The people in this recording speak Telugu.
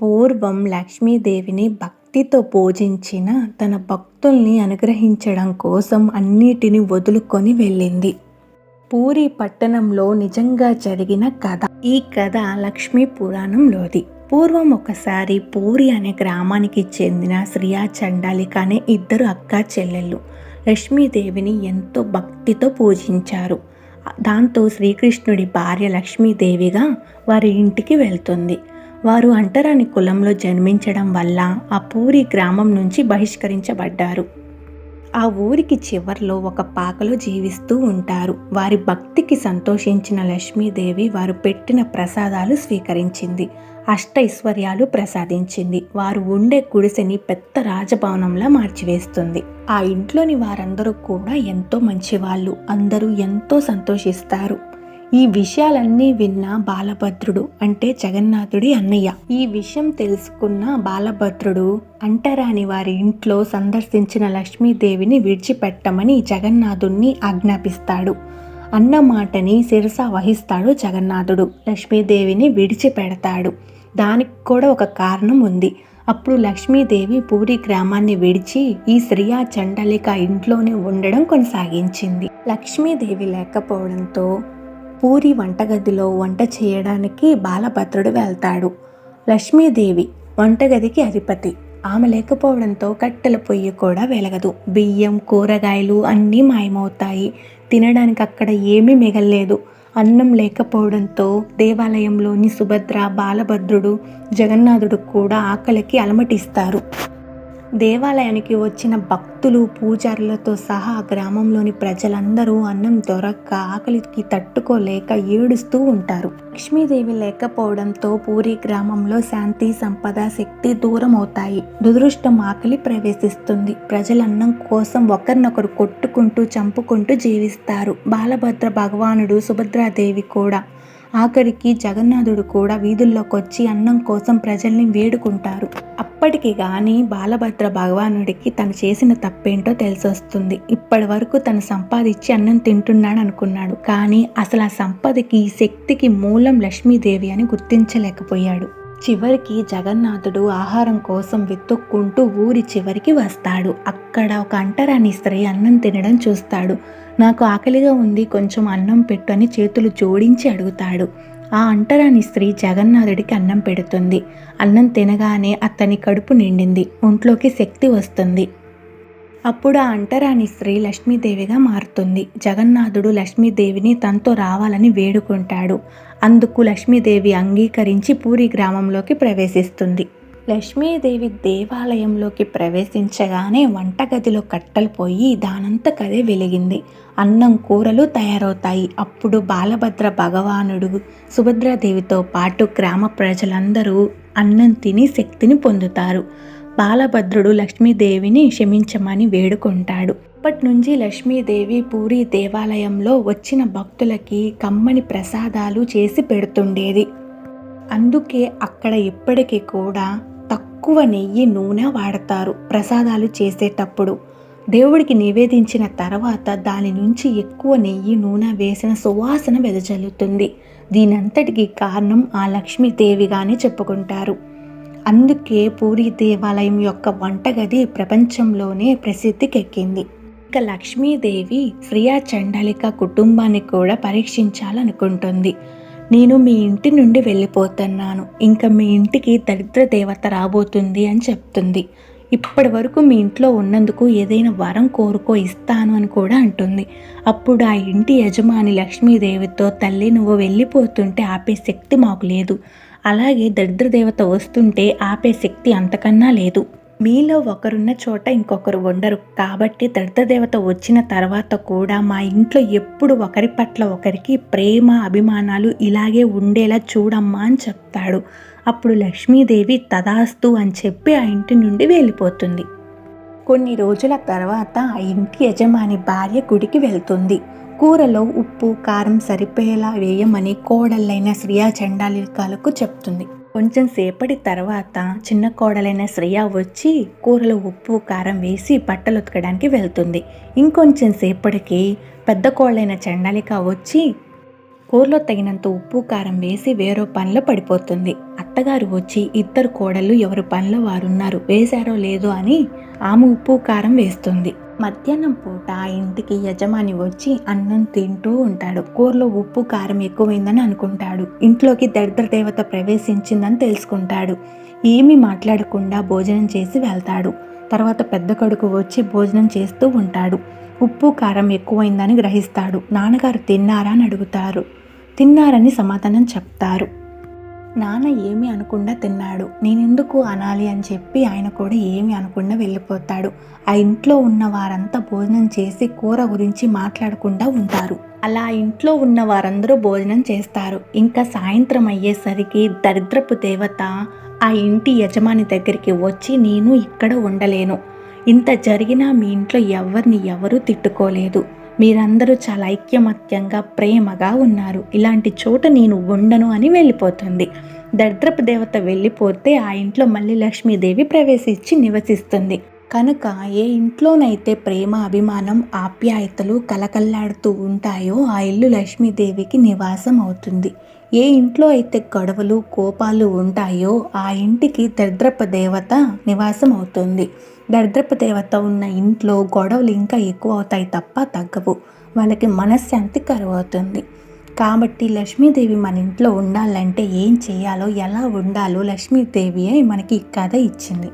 పూర్వం లక్ష్మీదేవిని భక్తితో పూజించిన తన భక్తుల్ని అనుగ్రహించడం కోసం అన్నిటిని వదులుకొని వెళ్ళింది. పూరి పట్టణంలో నిజంగా జరిగిన కథ. ఈ కథ లక్ష్మీ పురాణంలోది. పూర్వం ఒకసారి పూరి అనే గ్రామానికి చెందిన శ్రియా చండాలిక అనే ఇద్దరు అక్క చెల్లెళ్ళు లక్ష్మీదేవిని ఎంతో భక్తితో పూజించారు. దాంతో శ్రీకృష్ణుడి భార్య లక్ష్మీదేవిగా వారి ఇంటికి వెళ్తుంది. వారు అంటరాని కులంలో జన్మించడం వల్ల ఆ పూరి గ్రామం నుంచి బహిష్కరించబడ్డారు. ఆ ఊరికి చివర్లో ఒక పాకలో జీవిస్తూ ఉంటారు. వారి భక్తికి సంతోషించిన లక్ష్మీదేవి వారు పెట్టిన ప్రసాదాలు స్వీకరించింది. అష్ట ఐశ్వర్యాలు ప్రసాదించింది. వారు ఉండే గుడిసెని పెద్ద రాజభవనంలా మార్చివేస్తుంది. ఆ ఇంట్లోని వారందరూ కూడా ఎంతో మంచివాళ్ళు. అందరూ ఎంతో సంతోషిస్తారు. ఈ విషయాలన్నీ విన్న బాలభద్రుడు అంటే జగన్నాథుడి అన్నయ్య. ఈ విషయం తెలుసుకున్న బాలభద్రుడు అంటరాని వారి ఇంట్లో సందర్శించిన లక్ష్మీదేవిని విడిచిపెట్టమని జగన్నాథుణ్ణి ఆజ్ఞాపిస్తాడు. అన్న మాటని శిరస వహిస్తాడు జగన్నాథుడు. లక్ష్మీదేవిని విడిచిపెడతాడు. దానికి కూడా ఒక కారణం ఉంది. అప్పుడు లక్ష్మీదేవి పూరి గ్రామాన్ని విడిచి ఈ శ్రియా చండలిక ఇంట్లోనే ఉండడం కొనసాగించింది. లక్ష్మీదేవి లేకపోవడంతో పూరి వంటగదిలో వంట చేయడానికి బాలభద్రుడు వెళ్తాడు. లక్ష్మీదేవి వంటగదికి అధిపతి. ఆమె లేకపోవడంతో కట్టెల పొయ్యి కూడా వెలగదు. బియ్యం కూరగాయలు అన్నీ మాయమవుతాయి. తినడానికి అక్కడ ఏమీ మిగల్లేదు. అన్నం లేకపోవడంతో దేవాలయంలోని సుభద్ర బాలభద్రుడు జగన్నాథుడు కూడా ఆకలికి అలమటిస్తారు. దేవాలయానికి వచ్చిన భక్తులు పూజారులతో సహా గ్రామంలోని ప్రజలందరూ అన్నం దొరక్క ఆకలికి తట్టుకోలేక ఏడుస్తూ ఉంటారు. లక్ష్మీదేవి లేకపోవడంతో పూరి గ్రామంలో శాంతి సంపద శక్తి దూరం అవుతాయి దురదృష్టం ఆకలి ప్రవేశిస్తుంది. ప్రజలన్నం కోసం ఒకరినొకరు కొట్టుకుంటూ చంపుకుంటూ జీవిస్తారు. బాలభద్ర భగవానుడు సుభద్రాదేవి కూడా ఆఖరికి జగన్నాథుడు కూడా వీధుల్లోకి వచ్చి అన్నం కోసం ప్రజల్ని వేడుకుంటారు. అప్పటికి కానీ బాలభద్ర భగవానుడికి తను చేసిన తప్పేంటో తెలిసొస్తుంది. ఇప్పటి వరకు తను సంపాదించి అన్నం తింటున్నాడు అనుకున్నాడు. కానీ అసలు ఆ సంపదకి శక్తికి మూలం లక్ష్మీదేవి అని గుర్తించలేకపోయాడు. చివరికి జగన్నాథుడు ఆహారం కోసం వెతుక్కుంటూ ఊరి చివరికి వస్తాడు. అక్కడ ఒక అంటరాని స్త్రీ అన్నం తినడం చూస్తాడు. నాకు ఆకలిగా ఉంది కొంచెం అన్నం పెట్టు అని చేతులు జోడించి అడుగుతాడు. ఆ అంటరాని స్త్రీ జగన్నాథుడికి అన్నం పెడుతుంది. అన్నం తినగానే అతని కడుపు నిండింది ఒంట్లోకి శక్తి వస్తుంది. అప్పుడు ఆ అంటరాని స్త్రీ లక్ష్మీదేవిగా మారుతుంది. జగన్నాథుడు లక్ష్మీదేవిని తనతో రావాలని వేడుకుంటాడు. అందుకు లక్ష్మీదేవి అంగీకరించి పూరి గ్రామంలోకి ప్రవేశిస్తుంది. లక్ష్మీదేవి దేవాలయంలోకి ప్రవేశించగానే వంటగదిలో కట్టలు పోయి దానంతకదే వెలిగింది. అన్నం కూరలు తయారవుతాయి. అప్పుడు బాలభద్ర భగవానుడు సుభద్రాదేవితో పాటు గ్రామ ప్రజలందరూ అన్నం తిని శక్తిని పొందుతారు. బాలభద్రుడు లక్ష్మీదేవిని క్షమించమని వేడుకుంటాడు. అప్పటి నుంచి లక్ష్మీదేవి పూరి దేవాలయంలో వచ్చిన భక్తులకి కమ్మని ప్రసాదాలు చేసి పెడుతుండేది. అందుకే అక్కడ ఇప్పటికీ కూడా తక్కువ నెయ్యి నూనె వాడతారు ప్రసాదాలు చేసేటప్పుడు. దేవుడికి నివేదించిన తర్వాత దాని నుంచి ఎక్కువ నెయ్యి నూనె వేసిన సువాసన వెదజల్లుతుంది. దీనంతటికి కారణం ఆ లక్ష్మీదేవిగానే చెప్పుకుంటారు. అందుకే పూరి దేవాలయం యొక్క వంటగది ప్రపంచంలోనే ప్రసిద్ధికెక్కింది. ఇక లక్ష్మీదేవి శ్రియా చండాలిక కుటుంబాన్ని కూడా పరీక్షించాలనుకుంటుంది. నేను మీ ఇంటి నుండి వెళ్ళిపోతున్నాను. ఇంకా మీ ఇంటికి దరిద్ర దేవత రాబోతుంది అని చెప్తుంది. ఇప్పటి వరకు మీ ఇంట్లో ఉన్నందుకు ఏదైనా వరం కోరుకో ఇస్తాను అని కూడా అంటుంది. అప్పుడు ఆ ఇంటి యజమాని లక్ష్మీదేవితో తల్లి నువ్వు వెళ్ళిపోతుంటే ఆపే శక్తి మాకు లేదు. అలాగే దరిద్ర దేవత వస్తుంటే ఆపే శక్తి అంతకన్నా లేదు. మీలో ఒకరున్న చోట ఇంకొకరు ఉండరు. కాబట్టి దత్తదేవత వచ్చిన తర్వాత కూడా మా ఇంట్లో ఎప్పుడు ఒకరి పట్ల ఒకరికి ప్రేమ అభిమానాలు ఇలాగే ఉండేలా చూడమ్మా అని చెప్తాడు. అప్పుడు లక్ష్మీదేవి తదాస్తు అని చెప్పి ఆ ఇంటి నుండి వెళ్ళిపోతుంది. కొన్ని రోజుల తర్వాత ఆ ఇంటి యజమాని భార్య గుడికి వెళ్తుంది. కూరలో ఉప్పు కారం సరిపోయేలా వేయమని కోడళ్ళైన శ్రియా చండాలికాలకు చెప్తుంది. కొంచెం సేపటి తర్వాత చిన్న కోడలైన శ్రేయ వచ్చి కూరలో ఉప్పు కారం వేసి బట్టలు ఉతకడానికి వెళ్తుంది. ఇంకొంచెం సేపటికి పెద్ద కోడలైన చండాలిక వచ్చి కూరలో తగినంత ఉప్పు కారం వేసి వేరో పనిలో పడిపోతుంది. అత్తగారు వచ్చి ఇద్దరు కోడళ్ళు ఎవరు పనిలో వారున్నారు వేశారో లేదో అని ఆమె ఉప్పు కారం వేస్తుంది. మధ్యాహ్నం పూట ఆ ఇంటికి యజమాని వచ్చి అన్నం తింటూ ఉంటాడు. కూరలో ఉప్పు కారం ఎక్కువైందని అనుకుంటాడు. ఇంట్లోకి దరిద్ర దేవత ప్రవేశించిందని తెలుసుకుంటాడు. ఏమీ మాట్లాడకుండా భోజనం చేసి వెళ్తాడు. తర్వాత పెద్ద కొడుకు వచ్చి భోజనం చేస్తూ ఉంటాడు. ఉప్పు కారం ఎక్కువైందని గ్రహిస్తాడు. నాన్నగారు తిన్నారా అని అడుగుతారు. తిన్నారని సమాధానం చెప్తారు. నాన్న ఏమీ అనకుండా తిన్నాడు. నేనెందుకు అనాలి అని చెప్పి ఆయన కూడా ఏమీ అనకుండా వెళ్ళిపోతాడు. ఆ ఇంట్లో ఉన్న వారంతా భోజనం చేసి కూర గురించి మాట్లాడకుండా ఉంటారు. అలా ఇంట్లో ఉన్న వారందరూ భోజనం చేస్తారు. ఇంకా సాయంత్రం అయ్యేసరికి దరిద్రపు దేవత ఆ ఇంటి యజమాని దగ్గరికి వచ్చి నేను ఇక్కడ ఉండలేను. ఇంత జరిగినా మీ ఇంట్లో ఎవరిని ఎవరూ తిట్టుకోలేదు. మీరందరూ చాలా ఐక్యమత్యంగా ప్రేమగా ఉన్నారు. ఇలాంటి చోట నేను ఉండను అని వెళ్ళిపోతుంది. దరిద్రపు దేవత వెళ్ళిపోతే ఆ ఇంట్లో మళ్ళీ లక్ష్మీదేవి ప్రవేశించి నివసిస్తుంది. కనుక ఏ ఇంట్లోనైతే ప్రేమ అభిమానం ఆప్యాయతలు కలకల్లాడుతూ ఉంటాయో ఆ ఇల్లు లక్ష్మీదేవికి నివాసం అవుతుంది. ఏ ఇంట్లో అయితే గొడవలు కోపాలు ఉంటాయో ఆ ఇంటికి దరిద్రపు దేవత నివాసం అవుతుంది. దరిద్రపు దేవత ఉన్న ఇంట్లో గొడవలు ఇంకా ఎక్కువ అవుతాయి తప్ప తగ్గవు. వాళ్ళకి మనశ్శాంతి కరువవుతుంది. కాబట్టి లక్ష్మీదేవి మన ఇంట్లో ఉండాలంటే ఏం చేయాలో ఎలా ఉండాలో లక్ష్మీదేవియే మనకి ఈ కథ ఇచ్చింది.